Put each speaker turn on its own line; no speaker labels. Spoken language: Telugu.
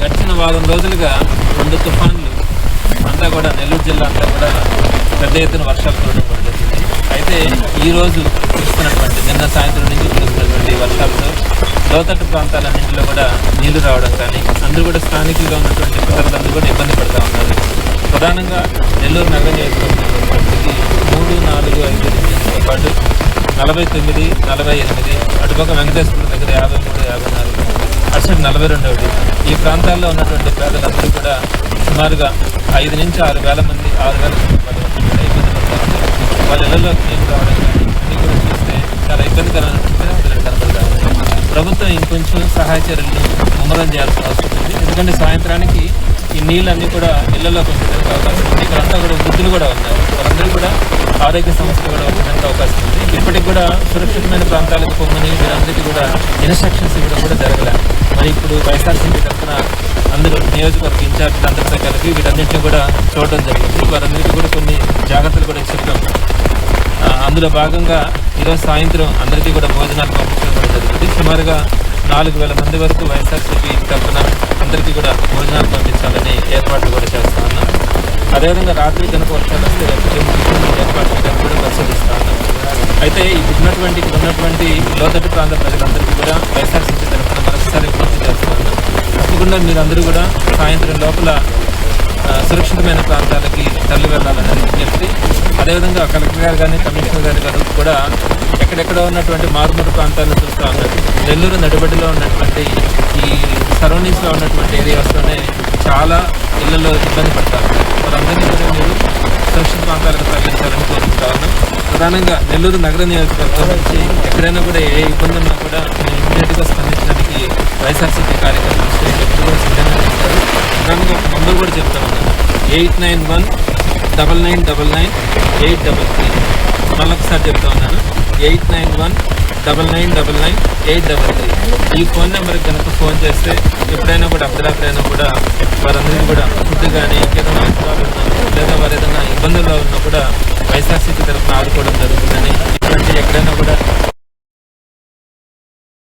గడిచిన వారం రోజులుగా రెండు తుఫాన్లు అంతా కూడా నెల్లూరు జిల్లా అంతా కూడా పెద్ద ఎత్తున వర్షాలు కురవడం కూడా జరిగింది. అయితే ఈ రోజు కురుస్తున్నటువంటి నిన్న సాయంత్రం నుంచి కురుస్తున్నటువంటి వర్షాలతో లోతట్టు ప్రాంతాలన్నింటిలో కూడా నీళ్ళు రావడం కానీ అందరూ కూడా స్థానికులుగా ఉన్నటువంటి ప్రజలందరూ కూడా ఇబ్బంది పడుతూ ఉన్నారు. ప్రధానంగా నెల్లూరు నగరం నియోజకవర్గంకి మూడు నాలుగు ఐదు పాటు నలభై తొమ్మిది నలభై ఎనిమిది అటుపక్క వెంకటేశ్వర దగ్గర యాభై మూడు యాభై నాలుగు అసలు నలభై రెండవది. ఈ ప్రాంతాల్లో ఉన్నటువంటి పేదలందరూ కూడా సుమారుగా ఐదు నుంచి ఆరు వేల మంది ఆరు వేల మంది ఇబ్బంది పడతారు. వాళ్ళ ఇళ్ళలో నీళ్ళు రావడం కానీ అన్నీ కూడా చూస్తే చాలా ఇబ్బందికరమైనటువంటి ప్రభుత్వం ఇంకొంచెం సహాయ చర్యలు ముమ్మరం చేయాల్సిన అవసరం ఉంది. ఎందుకంటే సాయంత్రానికి ఈ నీళ్ళన్నీ కూడా ఇళ్ళలోకి కొంచెం అవకాశం ఉంది ఇక్కడంతా కూడా వృద్ధులు కూడా ఉన్నారు వారందరూ కూడా ఆరోగ్య సమస్యలు కూడా ఉండడానికి అవకాశం ఉంది. ఇప్పటికి కూడా సురక్షితమైన ప్రాంతాలకు పొమ్మని వీరందరికీ కూడా ఇన్స్ట్రక్షన్స్ ఇవ్వడం కూడా జరగలే. మరి ఇప్పుడు వైఎస్ఆర్సీపీ తరఫున అందరూ నియోజకవర్గ ఇన్ఛార్జ్ అందరితో కలిపి వీటన్నింటినీ కూడా చూడడం జరిగింది. వారందరికీ కూడా కొన్ని జాగ్రత్తలు కూడా చెప్పాం అందులో భాగంగా ఈరోజు సాయంత్రం అందరికీ కూడా భోజనాలు పంపించడం కూడా జరిగింది. సుమారుగా నాలుగు వేల మంది వరకు వైఎస్ఆర్సీపీ తరఫున అందరికీ కూడా భోజనాలు పంపించాలని ఏర్పాట్లు కూడా చేస్తారు అదేవిధంగా రాత్రి కనుక వర్షాలు వస్తే ఏర్పాటు ఏర్పాట్లు కూడా పరిశీలిస్తా అయితే ఇప్పుడు ఉన్నటువంటి ఇక్కడ ఉన్నటువంటి లోతట్టు ప్రాంత ప్రజలందరికీ కూడా వైఎస్ఆర్సీపీ తరఫున మరొకసారి విజ్ఞప్తి చేస్తున్నాను తప్పకుండా మీరందరూ కూడా సాయంత్రం లోపల సురక్షితమైన ప్రాంతాలకి తరలి వెళ్ళాలని విజ్ఞప్తి అదేవిధంగా కలెక్టర్ గారు కానీ కమిషనర్ గారు గారు కూడా ఎక్కడెక్కడ ఉన్నటువంటి మారుమూరు ప్రాంతాలను చూస్తూ ఉన్నారు. నెల్లూరు నడిబడిలో ఉన్నటువంటి ఈ సరౌండింగ్స్లో ఉన్నటువంటి ఏరియాస్లోనే చాలా ఇళ్ళలో ఇబ్బంది పడతారు. వారందరినీ కూడా మీరు సురక్షిత ప్రాంతాలకు తరలించాలని కోరుకుంటాను ప్రధానంగా నెల్లూరు నగర నియోజకవర్గం నుంచి ఎక్కడైనా కూడా ఏ ఇబ్బంది ఉన్నా కూడా మేము ఇమీడియట్గా స్పందించడానికి వైఎస్ఆర్సీపీ కార్యకర్తలు ఎప్పుడు కూడా సిద్ధంగా ఉంటారు. ప్రధానంగా ఒక నంబర్ కూడా చెప్తాను eight nine one double nine double nine eight double three. మళ్ళొకసారి చెప్తా ఉన్నాను. Eight nine one double nine double nine eight double three. ఈ ఫోన్ నెంబర్కి కనుక ఫోన్ చేస్తే ఎప్పుడైనా కూడా అర్ధరాత్రి అయినా కూడా వారందరికీ కూడా ఫుడ్ కానీ ఇబ్బందుల్లో ఉన్నా కూడా వైఎస్ఆర్సీపీ తరఫున ఆదుకోవడం జరుగుతుంది.